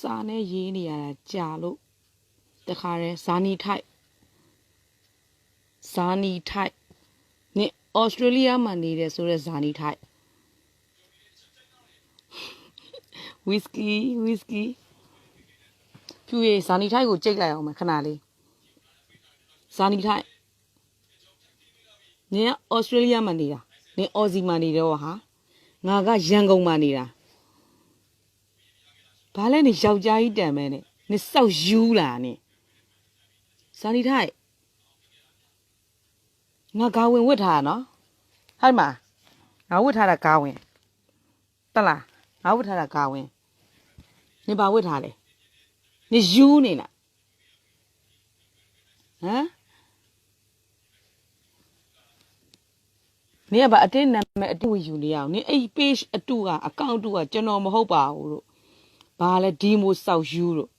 စာနဲ့ရေးနေရတာကြာလို့တခါတည်းဇာနီထိုက်ဇာနီထိုက်နင်ဩစတြေးလျမှာနေတယ်ဆိုတော့ဇာနီထိုက်ဝီစကီဝီစကီဖြူရည်ဇာနီထိုက်ကိုကြိတ်လိုက်အောင်မယ်ခဏလေးဇာနီထိုက်နင်ကဩစတြေးလျမှာနေတာနင်အော်စီမှာနေတော့ဟာငါကရန်ကုန်မှာနေတာ ဘာလဲနေယောက်ျားကြီးတန်မဲနဲ့နေစောက်ယူလာနေဇာနီထိုက်ငါဂါဝင်ဝတ်ထားတာနော်ဟဲ့မှာငါဝတ်ထားတာဂါဝင်တက်လားငါဝတ်ထားတာဂါဝင်နေပါဝတ်ထားလေနေယူနေလားဟမ်နေကဘာအတင်းနာမည်အတူယူနေရအောင်နေအဲ့ page အတူကအကောင့်အတူကကျွန်တော်မဟုတ်ပါဘူးလို့ ဘာလဲဒီမိုစောက်ယူလို့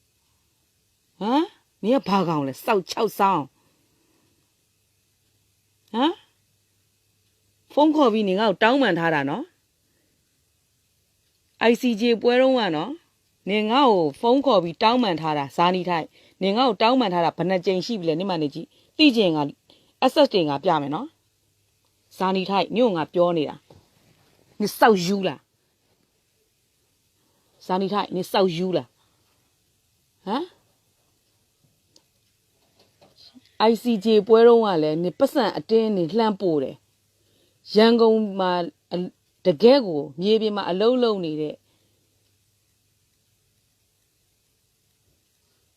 ဟမ်နင်ကဘာကောင်လဲစောက်6ဆောင်းဟမ်ဖုန်းခေါ်ပြီးနင်ကတောင်းပန်ထားတာနော် ICJ ပွဲတော့ကနော်နင်ငါ့ကိုဖုန်းခေါ်ပြီးတောင်းပန်ထားတာဇာနီထိုက်နင်ငါ့ကိုတောင်းပန်ထားတာဘယ်နှကြိမ်ရှိပြီလဲနင်မနေကြည့်တိကျင်က access တင်ကပြမယ်နော်ဇာနီထိုက်နင်ကငါပြောနေတာနင်စောက်ယူလား ဇာနီထိုက်နေစောက်ယူလားဟမ် ICJ ပွဲတော့ကလည်းနေပတ်စံအတင်းနေလှမ်းပို့တယ်ရန်ကုန်မှာအတကယ်ကိုမြေပြင်မှာအလုံးလုံးနေတဲ့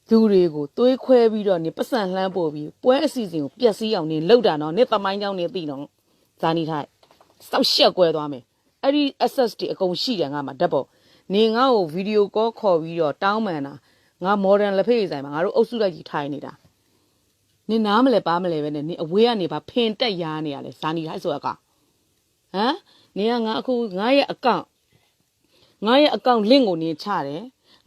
သူတွေကိုသွေးခွဲပြီးတော့နေပတ်စံလှမ်းပို့ပြီးပွဲအစီအစဉ်ကိုပျက်စီးအောင်နေလောက်တာနော်နေသမိုင်းကြောင်းနေသိတော့ဇာနီထိုက်စောက်ရှက်ကွဲသွားမယ်အဲ့ဒီ access တွေအကုန်ရှိတယ်ငါမှာဓာတ်ပေါ် နေငါ့ကိုဗီဒီယိုကောခေါ်ပြီးတော့တောင်းပန်တာငါမော်ဒန်လက်ဖေးဆိုင်မှာငါတို့အုပ်စုလိုက်ကြီးထိုင်နေတာနင်နားမလဲပါမလဲပဲနဲ့နင်အဝေးကနေပါဖင်တက်ရားနေရလဲဇာနီထိုက်ဆိုတော့ကဟမ်နင်ကငါအခုငါရဲ့အကောင့်ငါရဲ့အကောင့် link ကိုနင်ချတယ်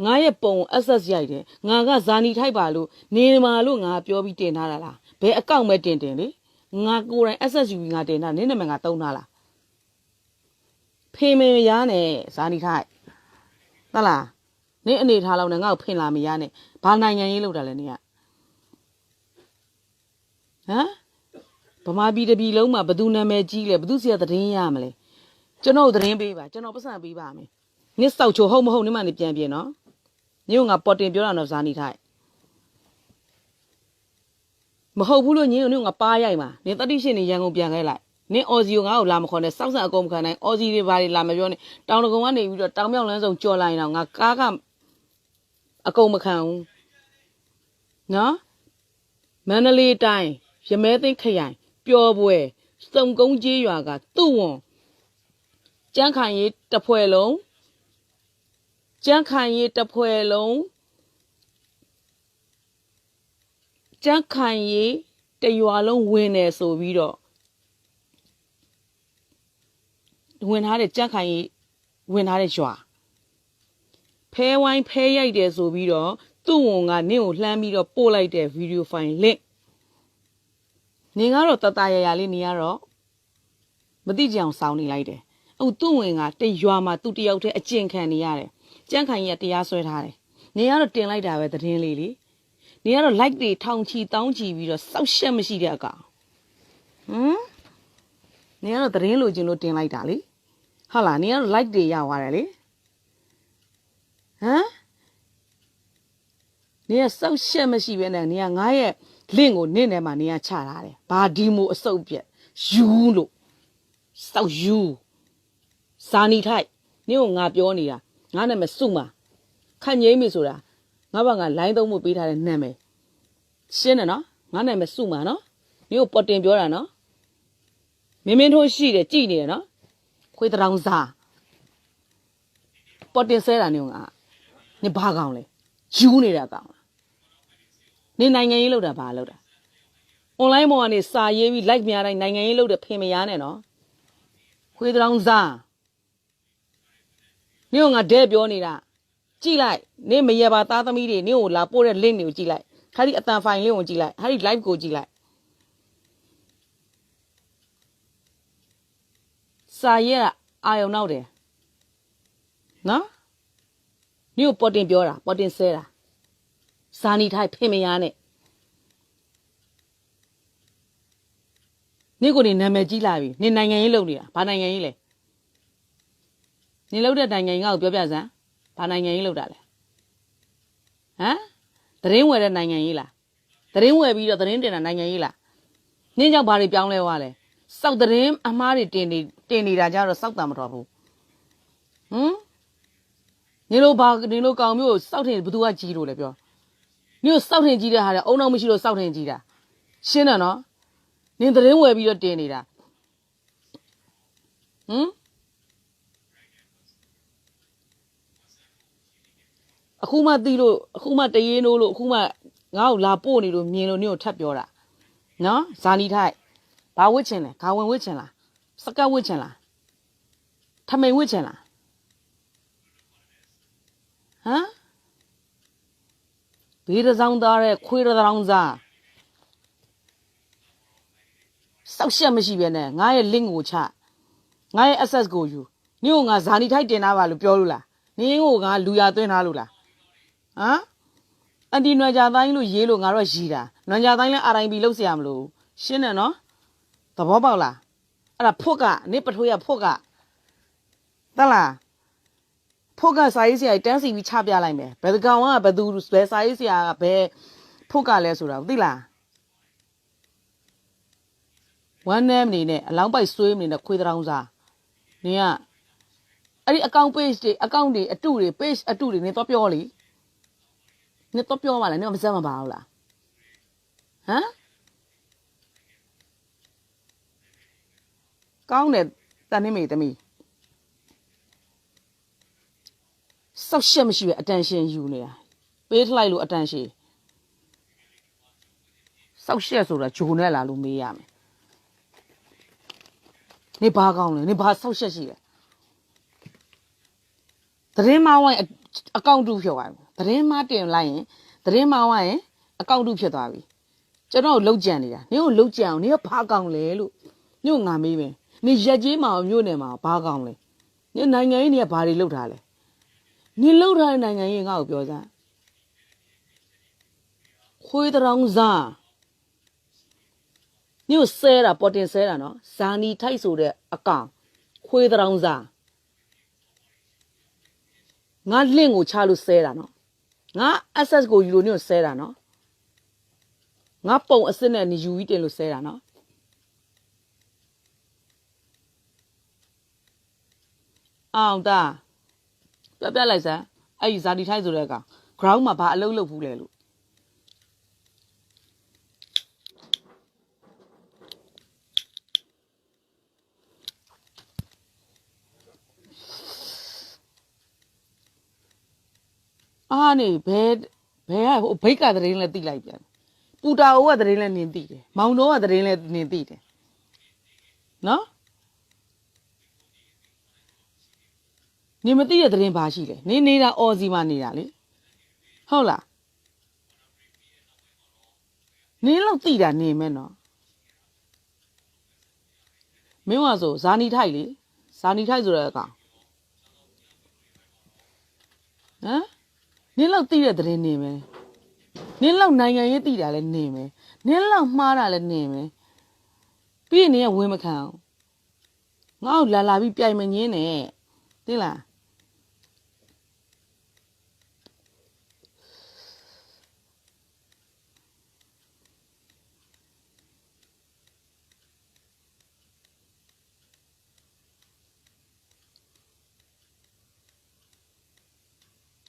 ငါရဲ့ပုံ access ရိုက်တယ်ငါကဇာနီထိုက်ပါလို့နေမာလို့ငါပြောပြီးတင်ထားတာလားဘယ်အကောင့်ပဲတင်တင်လေငါကိုယ်တိုင် access ယူပြီးငါတင်တာနင်းနာမည်ငါတုံးထားလားဖေမင်ရားနဲ့ဇာနီထိုက် သလားနင့်အနေထားလောက်နဲ့ငါ့ကိုဖင်လာမရနဲ့ဘာနိုင်ငံရေးလောက်တာလဲနင်ကဟမ်ဗမာပြည်တစ်ပြည်လုံးမှာဘသူနာမည်ကြီးလဲဘသူစီကသတင်းရမလဲကျွန်တော်သတင်းပေးပါကျွန်တော်ပတ်စံပေးပါမယ်နင့်စောက်ချိုဟုတ်မဟုတ်နင့်မနေပြန်ပြင်နော်ညို့ငါပေါ်တင်ပြောတာတော့ဇာနီထိုက်မဟုတ်ဘူးလို့ညင်းကိုညို့ငါပါရိုက်မှာနင်တတိရှင်နေရန်ကုန်ပြန်ခဲ့လိုက် နင်အော်စီကိုငါ့ကိုလာမခေါ်နဲ့စောက်ဆန်အကုန်မခံနိုင်အော်စီတွေဘာတွေလာမပြောနဲ့တောင်တကုံကနေပြီးတော့တောင်မြောက်လမ်းစုံကြော်လိုက်တော့ငါကားကအကုန်မခံဘူးနော်မန္တလေးတိုင်းရမဲသိန်းခရိုင်ပျော်ပွဲစုံကုန်းကြီးရွာကသူ့ဝန်ကြမ်းခိုင်ရေးတစ်ဖွဲ့လုံးကြမ်းခိုင်ရေးတစ်ဖွဲ့လုံးကြမ်းခိုင်ရေးတရွာလုံးဝင်တယ်ဆိုပြီးတော့ ဝင်ထားတဲ့ကြက်ခိုင်ကြီးဝင်ထားတဲ့ရွာဖဲဝိုင်းဖဲရိုက်တယ်ဆိုပြီးတော့သူ့ဝန်ကနင့်ကိုလှမ်းပြီးတော့ပို့လိုက်တဲ့ဗီဒီယိုဖိုင် link နင်ကတော့တတရရလေးနေရတော့မသိကြအောင်စောင်းနေလိုက်တယ်အခုသူ့ဝင်ကတရွာမှာသူ့တယောက်တည်းအကျင့်ခံနေရတယ်ကြက်ခိုင်ကြီးကတရားစွဲထားတယ်နင်ကတော့တင်လိုက်တာပဲသတင်းလေးလေနင်ကတော့ like တွေထောင်ချီတောင်းချီပြီးတော့စောက်ရှက်မရှိတဲ့အကောင်ဟမ်နင်ကတော့သတင်းလိုချင်လို့တင်လိုက်တာလေ ဟုတ်လားနင်ကတော့ like တွေရသွားတယ်လေဟမ်နင်ကစောက်ရှက်မရှိပဲနဲ့နင်ကငါရဲ့ link ကိုနင့်ထဲမှာနင်ကချထားတယ်ဘာဒီမိုအစုပ်ပြက်ယူလို့စောက်ယူစာနီထိုက်နင့်ကိုငါပြောနေတာငါနာမည်စုမှာခန့်ငိမ့်ပြီဆိုတာငါဘာငါ line သုံးမှုပေးထားတဲ့နာမည်ရှင်းတယ်နော်ငါနာမည်စုမှာနော်နင့်ကိုပေါ်တင်ပြောတာနော်မင်းမင်းထိုးရှိတယ်ကြည်နေတယ်နော် ခွေးတောင်စားပေါ်တင်ဆဲတာနေငါနေဘာကောင်လဲယူနေတာကောင်လားနေနိုင်ငံရေးလောက်တာဘာလောက်တာ online ပေါ်ကနေစာရေးပြီး like များတိုင်းနိုင်ငံရေးလောက်တဲ့ဖင်မရနဲ့နော်ခွေးတောင်စားနေငါဒဲပြောနေတာကြည့်လိုက်နေမရပါသားသမီးတွေနေကိုလာပို့တဲ့ link တွေကိုကြည့်လိုက်ခါဒီအတန်ဖိုင်လေးကိုကြည့်လိုက်ဟာဒီ live ကိုကြည့်လိုက် စာရေးတာအာယုံနောက်တယ်နော်နင့်ကိုပေါ်တင်ပြောတာပေါ်တင်ဆဲတာဇာနီထိုက်ဖင်မယားနဲ့နင့်ကိုနေနာမည်ကြီးလာပြီနင်နိုင်ငံရေးလုပ်နေတာဘာနိုင်ငံရေးလဲနင်လုပ်တဲ့နိုင်ငံရေးငါ့ကိုပြောပြစမ်းဘာနိုင်ငံရေးလုပ်တာလဲဟမ်သတင်းဝယ်တဲ့နိုင်ငံရေးလားသတင်းဝယ်ပြီးတော့သတင်းတင်တာနိုင်ငံရေးလားနင်းကြောင့်ဘာတွေပြောင်းလဲသွားလဲ စောက်သတင်းအမားတွေတင်နေတင်နေတာကြတော့စောက်တာမတော်ဘူးဟမ်နေလို့ဘာနေလို့ကောင်မျိုးကိုစောက်ထင်ဘသူကကြီးလို့လဲပြောနင်းကိုစောက်ထင်ကြီးတဲ့ဟာတဲ့အုံနောက်မရှိလို့စောက်ထင်ကြီးတာရှင်းတယ်နော်နင်းသတင်းဝယ်ပြီးတော့တင်နေတာဟမ်အခုမှတီးလို့အခုမှတရေနိုးလို့အခုမှငါ့ကိုလာပို့နေလို့မြင်လို့နင်းကိုထပ်ပြောတာနော်ဇာနီထိုက် ဘာဝစ်ချင်လဲဂါဝင်ဝစ်ချင်လားစကတ်ဝစ်ချင်လားထမိန်ဝစ်ချင်လားဟမ်ဘေးတစ်စောင်းသားတဲ့ခွေးတစ်စောင်းစားစောက်ရှက်မရှိပဲနဲ့ငါရဲ့ link ကိုချငါရဲ့ access ကိုယူနင့်ကိုငါဇာနီထိုက်တင်ထားပါလို့ပြောလို့လားနင်းကိုငါလူရသွင်းထားလို့လားဟမ်အန်တီနွယ်ကြတိုင်းလို့ရေးလို့ငါတော့ရီတာနွယ်ကြတိုင်းလဲ RIB လောက်เสียမလို့ရှင်းတယ်နော် သဘောပေါက်လားအဲ့ဒါဖွတ်ကနေပထိုးရဖွတ်ကတလားဖွတ်ကစာရေးဆရာကြီးတန်းစီပြီးချပြလိုက်မယ်ဘယ်ကောင်ကဘယ်သူဘယ်စာရေးဆရာကဘယ်ဖွတ်ကလဲဆိုတာသိလားဝမ်းနဲမနေနဲ့အလောင်းပိုက်ဆွေးမနေနဲ့ခွေးတောင်စားနင်ကအဲ့ဒီ account page တွေ account တွေအတုတွေ page အတုတွေနင်တော့ပြောလေနင်တော့ပြောပါလေနင်မစမ်းမပါဘူးလားဟမ် ကောင်းတယ်တန်နေမေတမီစောက်ရှက်မရှိပဲ attention ယူနေတာပေးထလိုက်လို့ attention စောက်ရှက်ဆိုတာဂျိုနဲ့လာလို့မေးရမယ်နေဘာကောင်းလဲနေဘာစောက်ရှက်ရှိလဲသတင်းမဝိုင်းအကောင့်တူဖြောသွားပြီသတင်းမတင်လိုက်ရင်သတင်းမဝိုင်းရင်အကောင့်တူဖြစ်သွားပြီကျွန်တော်လှုပ်ကြံနေတာနင်ကိုလှုပ်ကြံအောင်နင်ကဘာကောင်းလဲလို့ညို့ငါမေးမယ် နင်ရက်ကြီးမအောင်မြို့နယ်မှာဘာကောင်းလဲနင်နိုင်ငံရေးနေကဘာတွေလှုပ်ထားလဲနင်လှုပ်ထားတဲ့နိုင်ငံရေးငါ့ကိုပြောစမ်းခွေးတောင်စားညို့ဆဲတာပေါ်တင်ဆဲတာနော်ဇာနီထိုက်ဆိုတဲ့အကောင်ခွေးတောင်စားငါလင့်ကိုချလို့ဆဲတာနော်ငါ access ကိုယူလို့ညို့ဆဲတာနော်ငါပုံအစ်စ်နဲ့နေယူပြီးတင်လို့ဆဲတာနော် အောင်တာပြပြလိုက်စမ်းအဲ့ဒီဇာတိထိုက်ဆိုတဲ့ကောင် ground မှာဘာအလုပ်လုပ်ဘူးလဲလို့အာနေဘဲဘဲကဟိုဘိတ်ကတရင်လဲတိလိုက်ပြန်ပူတာအိုကတရင်လဲနင်တိတယ်မောင်တော်ကတရင်လဲနင်တိတယ်နော် နင်မသိတဲ့တရင်ဘာရှိလဲနင်နေတာအော်စီမှာနေတာလေဟုတ်လားနင်လောက်တိတာနေမဲ့နော်မင်းကဆိုဇာနီထိုက်လေဇာနီထိုက်ဆိုတဲ့အကောင်ဟမ်နင်းလောက်သိတဲ့သတင်းနေမယ်နင်းလောက်နိုင်ငံရေးသိတာလည်းနေမယ်နင်းလောက်မှားတာလည်းနေမယ်ပြီးရင်နင်းကဝင်မခံအောင်ငါ့ကိုလာလာပြီးပြိုင်မငင်းနဲ့သိလား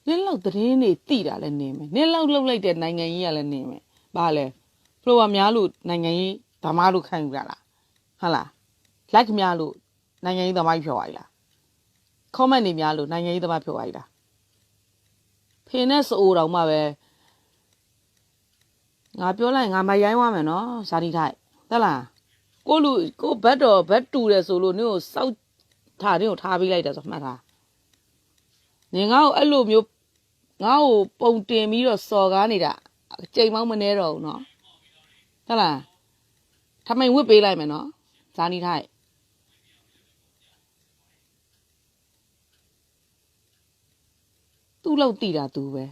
နင်းလောက်သတင်းတွေသိတာလည်းနေမယ်နင်းလောက်လှုပ်လိုက်တဲ့နိုင်ငံကြီးကလည်းနေမယ်ဘာလဲဖလိုဝါများလို့နိုင်ငံကြီးဓမ္မလို့ခံယူရလားဟုတ်လား like များလို့နိုင်ငံရေးသမားကြီးဖြော်သွားပြီလား comment တွေများလို့နိုင်ငံရေးသမားဖြော်သွားပြီလားဖေနဲ့စိုးတော်မှပဲငါပြောလိုက်ငါမရိုင်းသွားမယ်နော်ဇာတိထိုက်တက်လားကိုလူကိုဘတ်တော်ဘတ်တူတယ်ဆိုလို့နင့်ကိုစောက်ထားနင့်ကိုထားပေးလိုက်တယ်ဆိုမှတ်ထားနင်ငါ့ကိုအဲ့လိုမျိုး ငါ့ကိုပုံတင်ပြီးတော့စော်ကားနေတာအချိန်မောင်းမနေတော့ဘူးနော်ဟုတ်လားထမိန်ဝစ်ပေးလိုက်မယ်နော်ဇာနီထိုက်သူလောက်တည်တာသူပဲ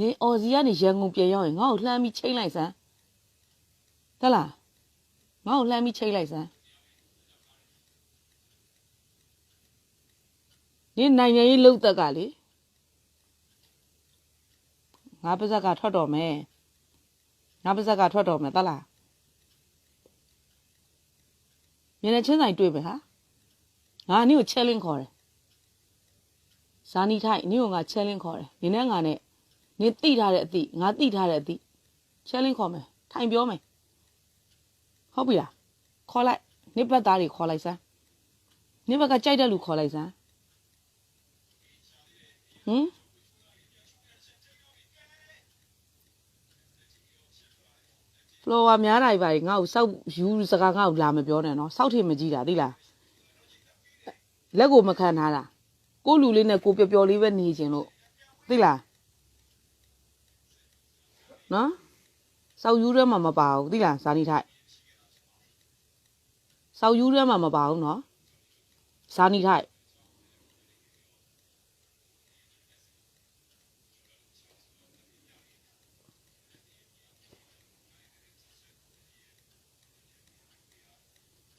နေအော်စီကနေရန်ကုန်ပြန်ရောက်ရင်ငါ့ကိုလှမ်းပြီးချိန်လိုက်စမ်းတလားငါ့ကိုလှမ်းပြီးချိန်လိုက်စမ်းနေနိုင်ငံရေးလှုပ်သက်ကလေငါပါဇက်ကထွက်တော်မယ်ငါပါဇက်ကထွက်တော်မယ်တလားမျက်နှာချင်းဆိုင်တွေ့ပဲဟာငါအနည်းကို challenge ခေါ်တယ်ဇာနီထိုက်အနည်းကိုငါ challenge ခေါ်တယ်နင်းနဲ့ငါနဲ့ နင်တိထားတဲ့အသည့်ငါတိထားတဲ့အသည့် challenge ခေါ်မယ်ထိုင်ပြောမယ်ဟုတ်ပြီလားခေါ်လိုက်နိဘတ်သားတွေခေါ်လိုက်စမ်းနိဘတ်ကကြိုက်တဲ့လူခေါ်လိုက်စမ်းဟမ်ဖလိုဝါများတိုင်းပါငါ့ကိုစောက်ယူစကားငါ့ကိုလာမပြောနဲ့နော်စောက်ထင်မကြည့်တာသိလားလက်ကိုမခံထားတာကိုလူလေးနဲ့ကိုပျော်ပျော်လေးပဲနေခြင်းလို့သိလား နော်စောက်ယူထဲမှာမပါဘူးသိလားဇာနီထိုက်စောက်ယူထဲမှာမပါဘူးနော်ဇာနီထိုက်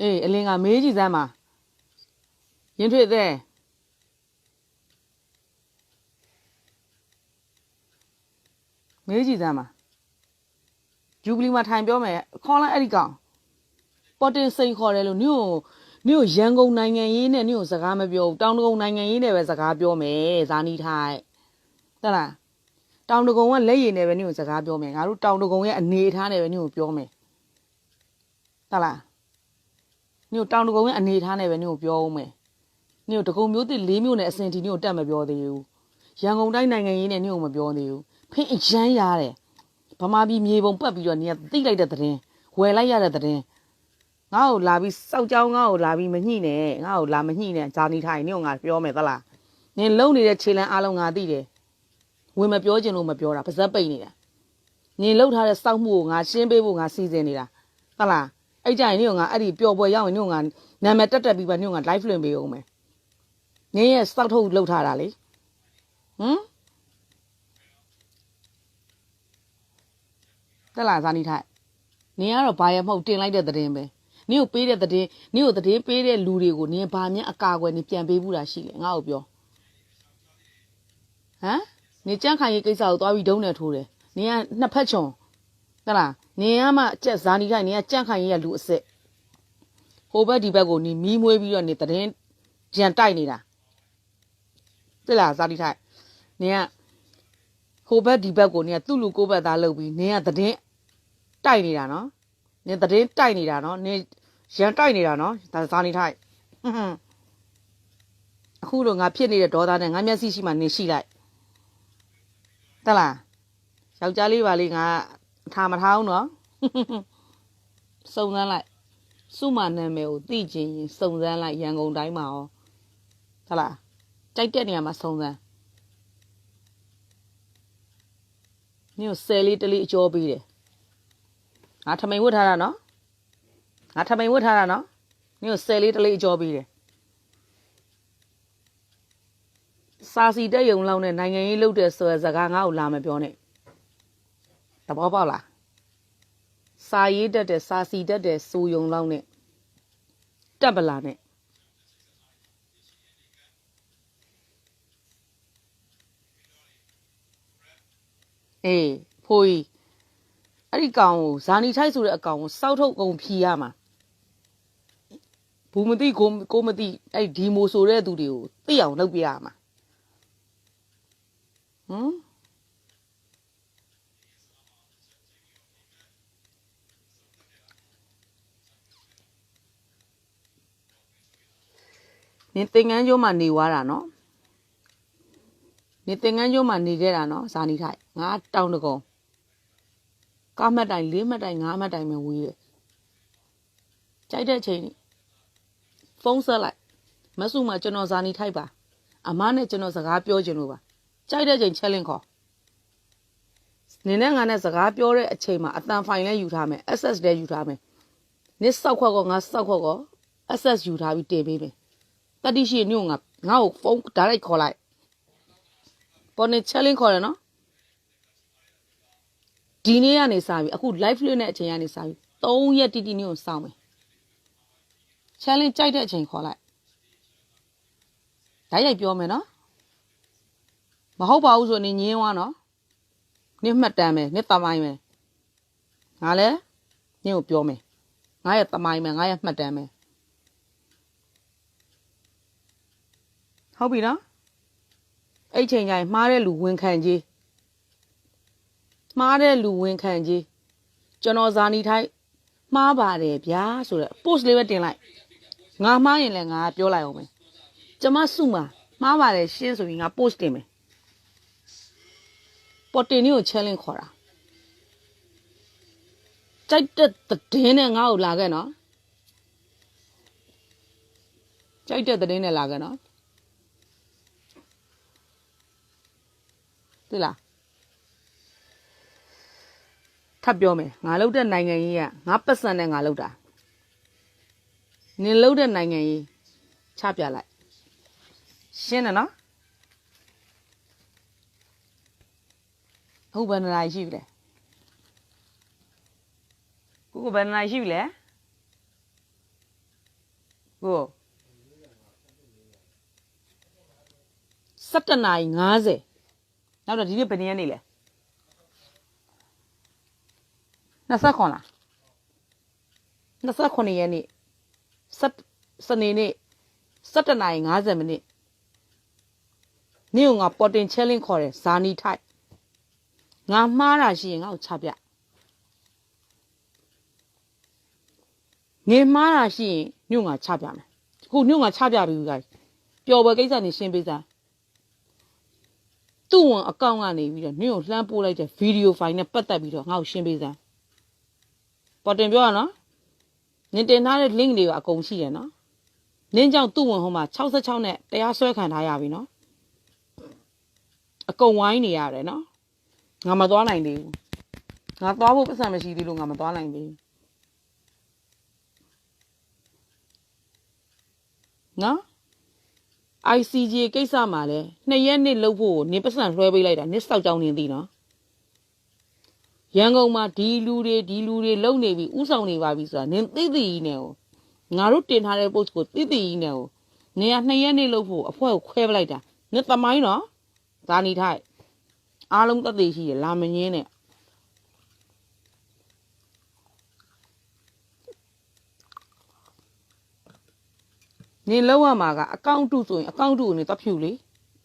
အေးအလင်းကမေးကြည့်စမ်းပါရင်ထွေတဲ့မေးကြည့်စမ်းပါ ဂျူဘလီမှာထိုင်ပြောမယ်ခေါ်လိုက်အဲ့ဒီကောင်ပေါ်တင်စိန်ခေါ်တယ်လို့မြို့မြို့ရန်ကုန်နိုင်ငံရေးနဲ့မြို့စကားမပြောဘူးတောင်တကုံနိုင်ငံရေးနဲ့ပဲစကားပြောမယ်ဇာနီထိုင်ဟုတ်လားတောင်တကုံကလက်ရည်နဲ့ပဲမြို့စကားပြောမယ်ငါတို့တောင်တကုံရဲ့အနေအထားနဲ့ပဲမြို့ပြောမယ်ဟုတ်လားမြို့တောင်တကုံရဲ့အနေအထားနဲ့ပဲမြို့ပြောအောင်မယ်မြို့တကုံမျိုးတစ်၄မျိုးနဲ့အစင်တီမြို့တက်မပြောသေးဘူးရန်ကုန်တိုင်းနိုင်ငံရေးနဲ့မြို့မပြောသေးဘူးဖင်အရမ်းရတယ် ဗမာပြည်မြေပုံပတ်ပြီးတော့နေတိလိုက်တဲ့သတင်းဝယ်လိုက်ရတဲ့သတင်းငါ့ကိုလာပြီးစောက်ကြောင်းငါ့ကိုလာပြီးမညှိနဲ့ငါ့ကိုလာမညှိနဲ့ဂျာနီထိုင်မြို့ငါပြောမယ်သလားနင်လုံနေတဲ့ခြေလမ်းအားလုံးငါသိတယ်ဝင်မပြောချင်လို့မပြောတာပါဇက်ပိတ်နေတာနင်လှုပ်ထားတဲ့စောက်မှုကိုငါရှင်းပေးဖို့ငါစီစဉ်နေတာသလားအဲ့ကြရင်နင်ကငါအဲ့ဒီပျော်ပွဲရောက်ရင်နင်ကငါနာမည်တက်တက်ပြီးပါနင်ကငါ live လွှင့်ပေးအောင်မယ်နင်ရဲ့စောက်ထုတ်လှုပ်ထားတာလေဟမ် တက်လာဇာနီထိုက်နင်ကတော့ဘာရမဟုတ်တင်လိုက်တဲ့သတင်းပဲနင်ကိုပေးတဲ့သတင်းနင်ကိုသတင်းပေးတဲ့လူတွေကိုနင်ဘာများအကာအကွယ်နင်ပြန်ပေးဘူးတာရှိလဲငါ့ကိုပြောဟမ်နင်ကြန့်ခိုင်ရေးကိစ္စကိုသွားပြီးဒုံးနဲ့ထိုးတယ်နင်ကနှစ်ဖက်ချုံတက်လားနင်ကမှကြက်ဇာနီထိုက်နင်ကကြန့်ခိုင်ရေးကလူအစ်စ်ဟိုဘက်ဒီဘက်ကိုနင်မီးမွေးပြီးတော့နင်သတင်းကြံတိုက်နေတာတက်လားဇာနီထိုက်နင်ကဟိုဘက်ဒီဘက်ကိုနင်ကသူ့လူကိုဘက်သားလုပ်ပြီးနင်ကသတင်း တိုက်နေတာနော်နင်သတင်းတိုက်နေတာနော်နင်ရန်တိုက်နေတာနော်ဒါဇာနေထိုက်ဟွန်းဟွန်းအခုတော့ငါဖြစ်နေတဲ့ဒေါသနဲ့ငါမျက်စိရှိမှနင်ရှိလိုက်တလားယောက်ျားလေးပါလေးငါထားမထားအောင်နော်စုံစမ်းလိုက်စုမနာမည်ကိုသိချင်ရင်စုံစမ်းလိုက်ရန်ကုန်တိုင်းမှာရောဟလားကြိုက်တဲ့နေရာမှာစုံစမ်းညိုဆယ်လေးတလေးအကျော်ပေးတယ် ငါထမိန်ဝတ်ထားတာနော်ငါထမိန်ဝတ်ထားတာနော်နင်ကိုဆယ်လေးတလေးအကျော်ပြီးတယ်စာစီတက်ယုံလောက်နဲ့နိုင်ငံရေးလုပ်တဲ့ဆိုရစကားငါ့ကိုလာမပြောနဲ့တဘောပေါက်လားစာရေးတက်တဲ့စာစီတက်တဲ့စူယုံလောက်နဲ့တက်ပလာနဲ့အေးဖိုးကြီး အဲ့ဒီကောင်ကိုဇာနီထိုက်ဆိုတဲ့အကောင်ကိုစောက်ထုတ်ကုန်ဖြီးရမှာဘူးမသိကိုကိုမသိအဲ့ဒီမိုဆိုတဲ့သူတွေကိုသိအောင်လုပ်ပြရမှာဟမ်နင်သင်္ကန်းကျိုးမှာနေွားတာနော်နင်သင်္ကန်းကျိုးမှာနေခဲ့တာနော်ဇာနီထိုက်ငါတောင်းတကုံ ကားမှတ်တိုင်၄မှတ်တိုင်၅မှတ်တိုင်ပဲဝေးတယ်ကြိုက်တဲ့အချိန်ဖုန်းဆက်လိုက်မဆုမကျွန်တော်ဇာနီထိုက်ပါအမနဲ့ကျွန်တော်စကားပြောချင်လို့ပါကြိုက်တဲ့အချိန်ချက်လင့်ခေါ်နင်းနဲ့ငါနဲ့စကားပြောတဲ့အချိန်မှာအတန်ဖိုင်လဲယူထားမယ် access လဲယူထားမယ်နစ်စောက်ခွက်ကောငါစောက်ခွက်ကော access ယူထားပြီးတင်ပေးမယ်တတိရှိညို့ငါငါ့ကိုဖုန်း direct ခေါ်လိုက်ပေါ်နေ challenge ခေါ်တယ်နော် ဒီနေ့ကနေစပြီအခု live လွှင့်တဲ့အချိန်ကနေစပြီ3ရက်တိတိညို့ကိုစောင့်မယ် challenge ကြိုက်တဲ့အချိန်ခေါ်လိုက်ဓာတ်ရိုက်ပြောမယ်နော်မဟုတ်ပါဘူးဆိုရင်ညင်းသွားနော်နင့်မှတ်တမ်းမယ်နင့်တမိုင်းမယ်ငါလည်းနင့်ကိုပြောမယ်ငါရဲ့တမိုင်းမယ်ငါရဲ့မှတ်တမ်းမယ်ဟုတ်ပြီနော်အဲ့ချိန်ကျရင်မှားတဲ့လူဝန်ခံကြီး မှားတဲ့လူဝန်ခံကြီးကျွန်တော်ဇာနီထိုက်မှားပါတယ်ဗျာဆိုတော့ post လေးပဲတင်လိုက်ငါမှားရင်လည်းငါပြောလိုက်အောင်မယ်ကျမစုမှာမှားပါတယ်ရှင်းဆိုပြီးငါ post တင်မယ်ပေါ်တင်นี่ကို challenge ခေါ်တာကြိုက်တဲ့သတင်းနဲ့ငါ့ကိုလာခဲ့နော်ကြိုက်တဲ့သတင်းနဲ့လာခဲ့နော်သိလား ထပ်ပြောမယ်ငါလုပ်တဲ့နိုင်ငံရေးကငါပတ်စံနဲ့ငါလုပ်တာနင်လုပ်တဲ့နိုင်ငံရေးချပြလိုက်ရှင်းတယ်နော်ဟုတ်ဘယ်နှစ်နာရီရှိပြီလဲကိုကိုဘယ်နှစ်နာရီရှိပြီလဲကို7နာရီ50နောက်တော့ဒီနေ့ဘယ်နည်းနေလဲ 29လား29ရက်နေ့စက်စနေနေ့7နာရီ50မိနစ်နေ့ကငါပေါ်တင် challenge ခေါ်တယ်ဇာနီထိုက်ငါမှားတာရှိရင်ငါ့ကိုချပြနေမှားတာရှိရင်ညို့ငါချပြမယ်ခုညို့ငါချပြပြီကြီးပျော်ပွဲကိစ္စနေရှင်းပေးစားသူ့ဝန်အကောင့်ကနေပြီးတော့ညို့လှမ်းပို့လိုက်တဲ့ဗီဒီယိုဖိုင်နဲ့ပတ်သက်ပြီးတော့ငါ့ကိုရှင်းပေးစား ပေါ်တင်ပြောရနော်နင်တင်ထားတဲ့ link တွေကအကုန်ရှိတယ်နော်နင်းကြောင့်သူ့ဝန်ဟိုမှာ66နဲ့တရားစွဲခံထားရပြီနော်အကုန်ဝိုင်းနေရတယ်နော်ငါမသွားနိုင်သေးဘူးငါသွားဖို့ပတ်စံမရှိသေးလို့ငါမသွားနိုင်သေးဘူးနော် ICJ ကိစ္စမှာလဲနှစ်ရက်နှစ်လုပ်ဖို့နင်ပတ်စံလွှဲပေးလိုက်တာနစ်စောက်ကြောင်းနေသည်နော် ရန်ကုန်မှာဒီလူတွေဒီလူတွေလုံနေပြီဥဆောင်နေပါပြီဆိုတာနင်သိသိကြီးနဲ့ကိုငါတို့တင်ထားတဲ့ post ကိုသိသိကြီးနဲ့ကိုနေရနှစ်ရက်နှစ်လုပ်ဖို့အဖွဲ့ကိုခွဲပလိုက်တာနင်သမိုင်းနော်ဒါနေထိုက်အားလုံးသက်သေရှိရလာမငင်းနဲ့နေလောက်ရမှာကအကောင့်တုဆိုရင်အကောင့်တုကိုနေတော့ဖြူလေ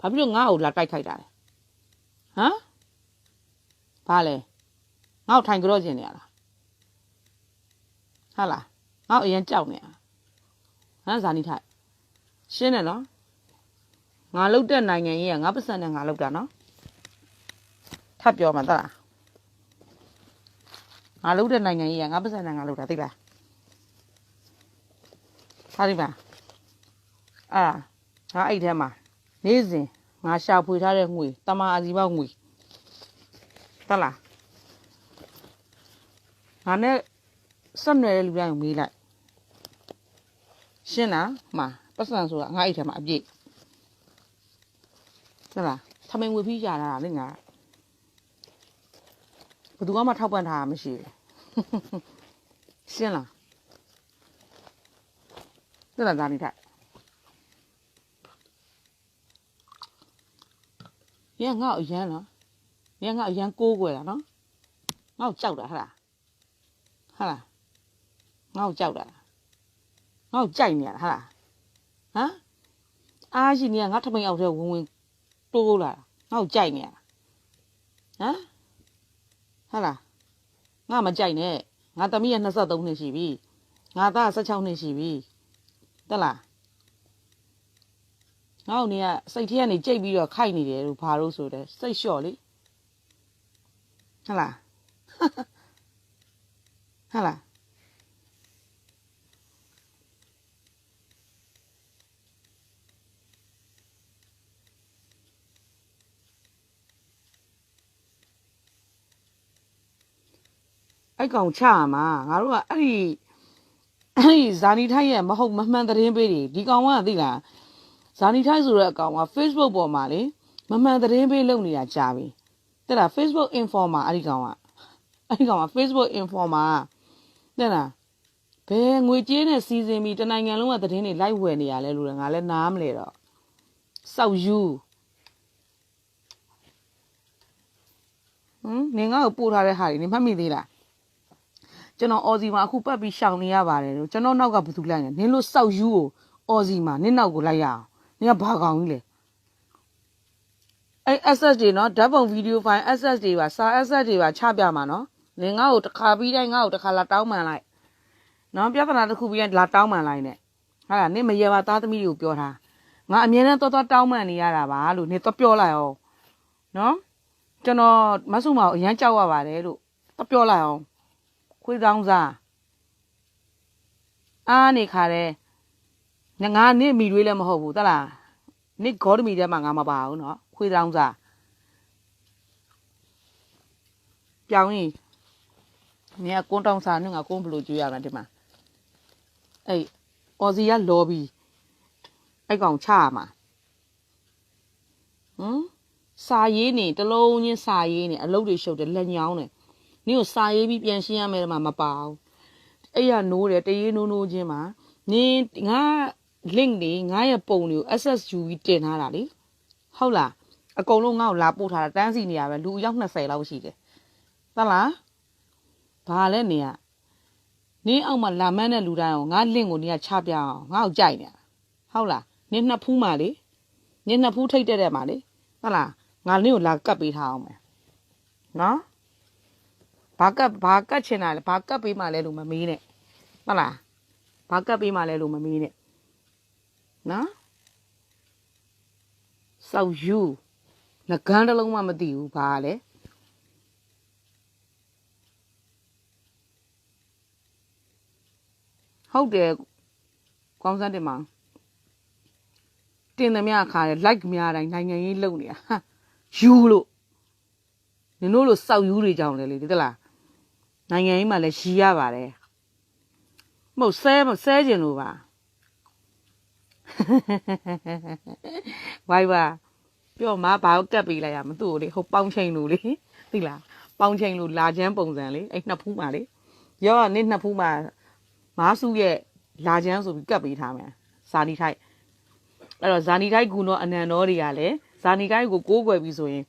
ဘာဖြစ်လို့ငါ့ကိုလာတိုက်ခိုက်တာလဲဟမ်ဘာလဲ ငါ့ကိုထိုင်ကြော့ကျင်နေရလားဟာလားငါ့ကိုအရင်ကြောက်နေရဟမ်ဇာနီထိုက်ရှင်းတယ်နော်ငါလုတ်တဲ့နိုင်ငံကြီးကငါပတ်စံနဲ့ငါလုတ်တာနော်ထပ်ပြောမှာတလားငါလုတ်တဲ့နိုင်ငံကြီးကငါပတ်စံနဲ့ငါလုတ်တာသိလားဟာဒီပါအာငါအဲ့ထဲမှာနေ့စဉ်ငါရှာဖွေထားတဲ့ငွေတမအာစီပေါက်ငွေတလား ငါနဲ့ဆက်နွယ်တဲ့လူတိုင်းကိုမေးလိုက်ရှင်းလားမှာပတ်စံဆိုတာငါအဲ့ထဲမှာအပြည့်ဟုတ်လားထမင်းဝေပြီးရတာလေငါဘယ်သူမှထောက်ပံ့ထားတာမရှိဘူးရှင်းလားသိလားဒါနေထိုက်ရငါ့အရန်လားရငါအရန်ကိုးကွယ်တာနော်ငါ့ကိုကြောက်တာဟလား ဟလားငါ့ကိုကြောက်တာငါ့ကိုကြိုက်နေရတာဟလားဟမ်အားရှိနေငါထမင်းအောက်ထဲဝင်ဝင်တိုးလာငါ့ကိုကြိုက်နေရဟမ်ဟာလားငါမကြိုက်နဲ့ငါသမီးက23နှစ်ရှိပြီငါသား16နှစ်ရှိပြီတက်လားငါ့ကိုနေကစိတ်ထဲကနေကြိတ်ပြီးတော့ခိုက်နေတယ်လို့ဘာလို့ဆိုတဲ့စိတ်လျှော့လေဟာလား ဟာလားအဲ့ကောင်ချရမှာငါတို့ကအဲ့ဒီအဲ့ဒီဇာနီထိုက်ရဲ့မဟုတ်မမှန်သတင်းပေးတွေဒီကောင်ကသိလားဇာနီထိုက်ဆိုတဲ့အကောင်က Facebook ပေါ်မှာလေမမှန်သတင်းပေးလုပ်နေတာကြာပြီတဲ့လား Facebook informer အဲ့ဒီကောင်ကအဲ့ဒီကောင်က Facebook informer တဲ့လားဘယ်ငွေကြေးနဲ့စီစဉ်ပြီးတနိုင်ငံလုံးကသတင်းတွေလိုက်ဝယ်နေရလဲလို့လည်းငါလည်းနားမလဲတော့စောက်ယူဟမ်နင်ငါ့ကိုပို့ထားတဲ့ဟာတွေနင်မှတ်မိသေးလားကျွန်တော်အော်စီမှာအခုပတ်ပြီးရှောင်နေရပါတယ်လို့ကျွန်တော်နောက်ကဘယ်သူလိုက်လဲနင်းလို့စောက်ယူကိုအော်စီမှာနင်းနောက်ကိုလိုက်ရအောင်နင်ကဘာကောင်ကြီးလဲအဲ့ access တွေနော်ဓာတ်ပုံဗီဒီယိုဖိုင် access တွေပါစာ access တွေပါချပြမှာနော် နင်ငါ့ကိုတစ်ခါပြီးတိုင်းငါ့ကိုတစ်ခါလာတောင်းပန်လိုက်နော်ပြဿနာတစ်ခုပြီးတိုင်းလာတောင်းပန်လိုက်နဲ့ဟာလားနင်မရေပါသားသမီးတွေကိုပြောထားငါအမြဲတမ်းတော်တော်တောင်းပန်နေရတာပါလို့နင်တော့ပြောလိုက်အောင်နော်ကျွန်တော်မဆုမအောင်အရန်ကြောက်ရပါတယ်လို့တော့ပြောလိုက်အောင် ခွေးတောင်းစားအားနေခါတဲ့ငါနင့်မိတွေးလည်းမဟုတ်ဘူးတလားနင့်ဂေါ်ဒမီထဲမှာငါမပါဘူးเนาะခွေးတောင်းစားပြောင်းရင် နင်ကကွန်းတောင်းစားနင်ကကွန်းဘလို့ကျွေးရမှာဒီမှာအဲ့အော်စီကလော်ဘီအဲ့ကောင်ချရမှာဟမ်စာရေးနေတလုံးချင်းစာရေးနေအလုပ်တွေရှုပ်တယ်လက်ညောင်းတယ်နင်းကိုစာရေးပြီးပြန်ရှင်းရမယ်မှာမပါဘူးအဲ့ရနိုးတယ်တရေးနိုးနိုးချင်းမှာနင်းငါ link တွေငါရဲ့ပုံတွေကို access ယူပြီးတင်ထားတာလေဟုတ်လားအကုန်လုံးငါ့ကိုလာပို့ထားတာတန်းစီနေရပဲလူအယောက်20လောက်ရှိတယ်သလား ဘာလဲနေရနင်းအောက်မှာလာမန်းတဲ့လူတိုင်းအောင်ငါ link ကိုနင်းကချပြအောင်ငါ့ကိုကြိုက်နေတာဟုတ်လားနင်းနှစ်ဖူးမှလေနင်းနှစ်ဖူးထိတ်တဲ့တဲ့မှလေဟုတ်လားငါနင်းကိုလာကတ်ပေးထားအောင်မယ်နော်ဘာကပ်ဘာကတ်ချင်တာလဲဘာကပ်ပေးမှလဲလို့မမေးနဲ့ဟုတ်လားဘာကပ်ပေးမှလဲလို့မမေးနဲ့နော်စောက်ယူငကန်းတစ်လုံးမှမသိဘူးဘာလဲ ဟုတ်တယ်ကောင်းစမ်းတင်မတင်သမျှခါရ like များတိုင်းနိုင်ငံရေးလုပ်နေတာဟာယူလို့နင်တို့လိုစောက်ယူတွေကြောင်းလေလေတိလားနိုင်ငံရေးမှာလည်းရီရပါတယ်မဟုတ်ဆဲမဆဲကျင်လို့ပါဝိုင်ပါပြောမဘာကိုကတ်ပေးလိုက်ရမသူ့ကိုလေဟိုပေါင်းချိန်လို့လေသိလားပေါင်းချိန်လို့လာချမ်းပုံစံလေအဲ့နှစ်ဖူးမှာလေရောကနေ့နှစ်ဖူးမှာ မားစုရဲ့လာချမ်းဆိုပြီးကတ်ပေးထားမယ်ဇာနီထိုက်အဲ့တော့ဇာနီထိုက်ကူတော့အနန္တော်တွေကလည်းဇာနီထိုက်ကိုကိုးကွယ်ပြီးဆိုရင်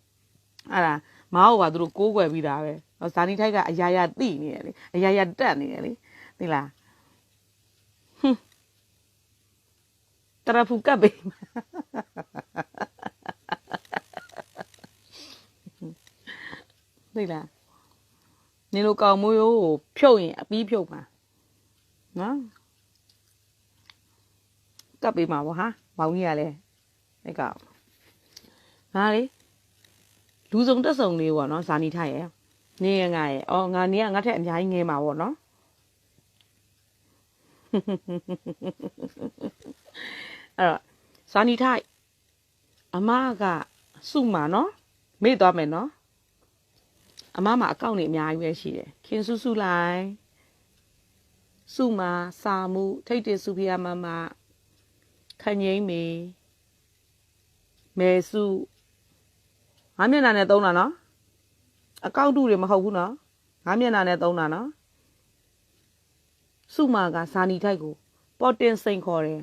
အဲ့ဒါမားဟိုကသူတို့ကိုးကွယ်ပြီးတာပဲဇာနီထိုက်ကအရာရာတိနေတယ်လေအရာရာတက်နေတယ်လေသိလားဟွန်းတရဖူကပ်ပေးသိလားနေလိုကောင်မိုးရိုးကိုဖြုတ်ရင်အပြီးဖြုတ်ပါ နော်ကပ်ပေးမှာပေါ့ဟာမောင်ကြီးကလည်းအဲ့ကောင်ငါလေလူစုံတက်စုံလေးပေါ့နော်ဇာနီထိုက်ရဲ့နေရငါရဲ့အော်ငါနေကငါထက်အများကြီးငယ်မှာပေါ့နော်အဲ့တော့ဇာနီထိုက်အမကစုမှာနော်မေ့သွားမယ်နော်အမမှာအကောင့်တွေအများကြီးပဲရှိတယ်ခင်စုစုလိုက် စုမှာစာမှုထိတ်တစုဖီယာမမခန့်ငိမ့်မေမဲစုငါမျက်နှာနဲ့သုံးတာနော်အကောင့်တူတွေမဟုတ်ဘူးနော်ငါမျက်နှာနဲ့သုံးတာနော်စုမာကဇာနီထိုက်ကိုပေါ်တင်စိန်ခေါ်တယ်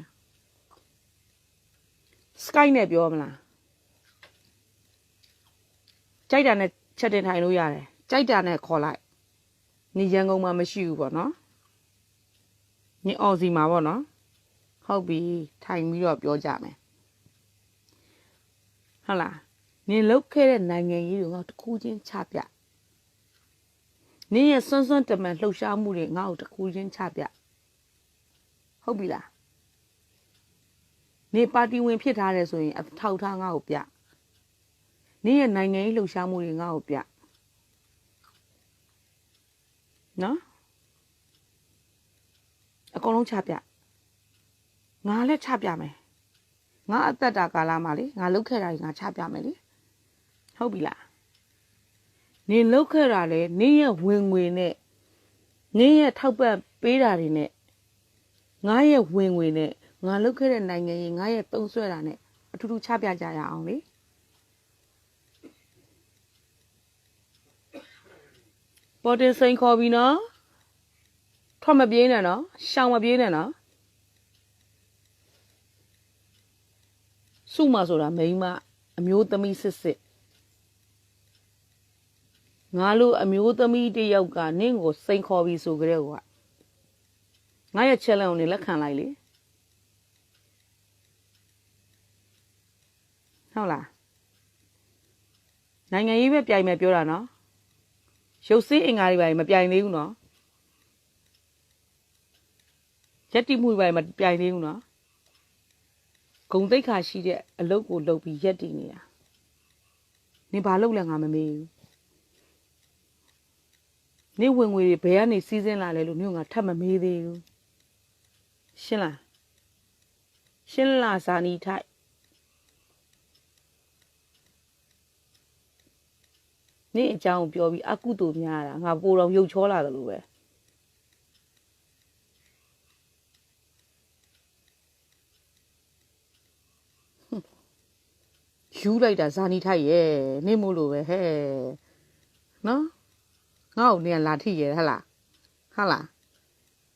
Skype နဲ့ပြောမလားကြိုက်တာနဲ့ချက်တင်ထိုင်လို့ရတယ်ကြိုက်တာနဲ့ခေါ်လိုက်နေရန်ကုန်မှာမရှိဘူးပေါ့နော် ညအော်စီမှာပေါ့နော်ဟုတ်ပြီထိုင်ပြီးတော့ပြောကြမယ်ဟုတ်လားနင်လုတ်ခဲ့တဲ့နိုင်ငံရေးတွေငါတခုချင်းချပြနင်ရဲ့စွန်းစွန်းတမန်လှုပ်ရှားမှုတွေငါ့ကိုတခုချင်းချပြဟုတ်ပြီလားနေပါတီဝင်ဖြစ်ထားတယ်ဆိုရင်အထောက်ထားငါ့ကိုပြနင်ရဲ့နိုင်ငံရေးလှုပ်ရှားမှုတွေငါ့ကိုပြနော် အကုန်လုံးချပြငါလည်းချပြမယ်ငါအသက်တာကာလမှာလေငါလုတ်ခဲ့တာကြီးငါချပြမယ်လေဟုတ်ပြီလားနင်လုတ်ခဲ့တာလေနင်ရဲ့ဝင်ငွေနဲ့နင်းရဲ့ထောက်ပံ့ပေးတာတွေနဲ့ငါရဲ့ဝင်ငွေနဲ့ငါလုပ်ခဲ့တဲ့နိုင်ငံရေးငါရဲ့တုံးဆွဲတာနဲ့အထူးထူးချပြကြရအောင်လေပေါ်တင်စိန်ခေါ်ပြီနော် ထွက်မပြေးနဲ့နော်ရှောင်မပြေးနဲ့နော်စုမဆိုတာမိန်းမအမျိုးသမီးစစ်စစ်ငါလိုအမျိုးသမီးတစ်ယောက်ကနင့်ကိုစိန်ခေါ်ပြီဆိုကြတဲ့ကွာငါရဲ့ challenge ကိုနေလက်ခံလိုက်လေဟုတ်လားနိုင်ငံရေးပဲပြိုင်မယ်ပြောတာနော်ရုပ်စည်းအင်္ဂါတွေပါမပြိုင်သေးဘူးနော် ရက်တိမှုတွေပါမပြိုင်သေးဘူးနော်ဂုံတိတ်ခါရှိတဲ့အလုပ်ကိုလုပ်ပြီးရက်တည်နေတာနေဘာလုပ်လဲငါမမေးဘူးနေဝင်ငွေတွေဘယ်ကနေစီးစင်းလာလဲလို့မျိုးငါထပ်မမေးသေးဘူးရှင်းလားရှင်းလားဇာနီထိုက်နေအကြောင်းကိုပြောပြီးအကုသို့များတာငါပိုတော့ရုပ်ချောလာတယ်လို့ပဲ ယူလိုက်တာဇာနီထိုက်ရဲ့နေမို့လို့ပဲဟဲ့နော်ငါ့ကိုနေလာထိရဲ့ဟဟလားဟာလား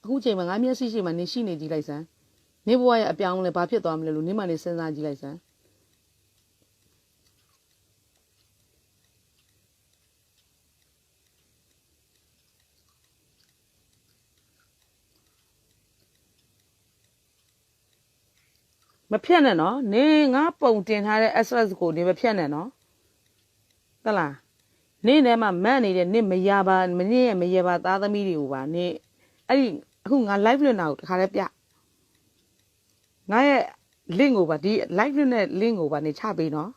အခုချိန်မှာငါမျက်စိရှိမှနေရှိနေကြည့်လိုက်စမ်းနေဘဝရဲ့အပြောင်းအလဲဘာဖြစ်သွားမလဲလို့နေမှနေစဉ်းစားကြည့်လိုက်စမ်း မဖြတ်နဲ့နော်နေငါပုံတင်ထားတဲ့ access ကိုနေမဖြတ်နဲ့နော်သလားနေထဲမှာမတ်နေတဲ့နေမရပါမနေရဲ့မရပါသားသမီးတွေကိုပါနေအဲ့ဒီအခုငါ live လွှင့်တာကိုတခါတည်းပြငါရဲ့ link ကိုပါဒီ live လွှင့်တဲ့ link ကိုပါနေချပေးနော်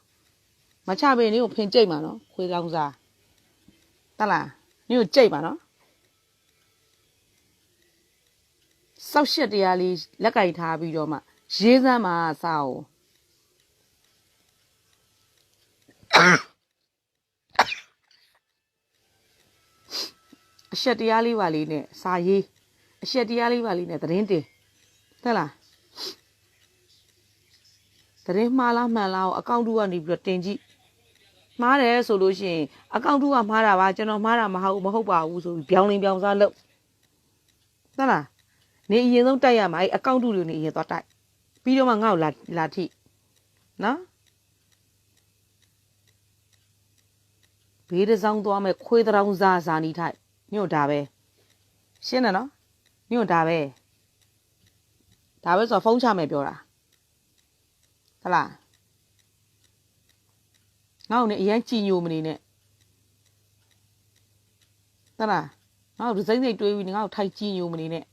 မချပေးနေကိုဖင်ကြိတ်မှာနော်ခွေးကောင်းစားတလားနေကိုကြိတ်ပါနော်စောက်ရှက်တရားလေးလက်ကင်ထားပြီးတော့မှ ရေးစမ်းမှာစာ ਉਹ အရှက်တရားလေးပါလေးနဲ့စာရေးအရှက်တရားလေးပါလေးနဲ့သတင်းတင်ဟုတ်လားသတင်းမှားလားမှန်လားကိုအကောင့်တူကနေပြီးတော့တင်ကြည့်မှားတယ်ဆိုလို့ရှိရင်အကောင့်တူကမှားတာပါကျွန်တော်မှားတာမဟုတ်မဟုတ်ပါဘူးဆိုပြီးပြောင်းလင်းပြောင်းစားလုပ်ဟုတ်လားနေအရင်ဆုံးတိုက်ရမှာအဲ့အကောင့်တူတွေနေအရင်သွားတိုက် ပြီးတော့မှငါ့ကိုလာလာထိနော်ဘေးတစ်စောင်းသွားမဲ့ခွေးတောင်စားစာနီထိုက်ညို့ဒါပဲရှင်းတယ်နော်ညို့ဒါပဲဒါပဲဆိုတော့ဖုန်းချမယ်ပြောတာဟတ်လားငါ့ကိုနေအရင်ကြည်ညိုမနေနဲ့ဟတ်လားငါ့ကိုဒီစိမ့်စိမ့်တွေးပြီးငါ့ကိုထိုက်ကြည်ညိုမနေနဲ့